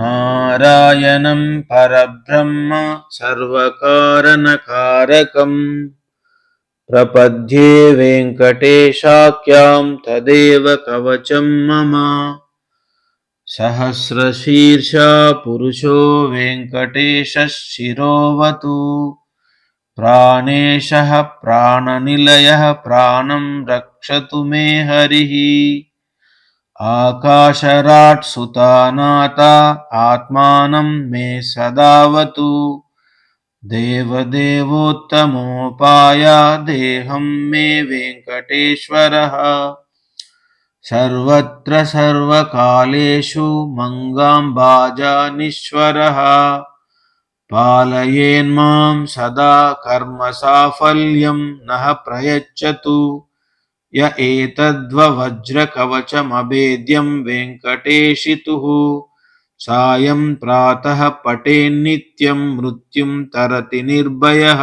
నారాయణం పరబ్రహ్మ సర్వకారణకారకం ప్రపద్యే వెంకటేశాఖ్యాం తదేవ కవచం మమ సహస్రశీర్ష పురుషో వెంకటేశిరోవతు ప్రాణేశ ప్రాణనిలయ ప్రాణం రక్షతు మే హరి ఆకాశరాట్ సుతానాత ఆత్మానం మే సదావతు దేవదేవోత్తమోపాయ దేహం మే వెంకటేశ్వర సర్వత్ర సర్వకాలేషు మంగాంబాజానీశ్వర పాలయేన్మాం సదా కర్మ సాఫల్యం నః ప్రయచ్చతు య ఏతద్వజ్రకవచమభేద్యం వెంకటేశితుః సాయం ప్రాతः పఠేన్నిత్యం మృత్యుం తరతి నిర్భయः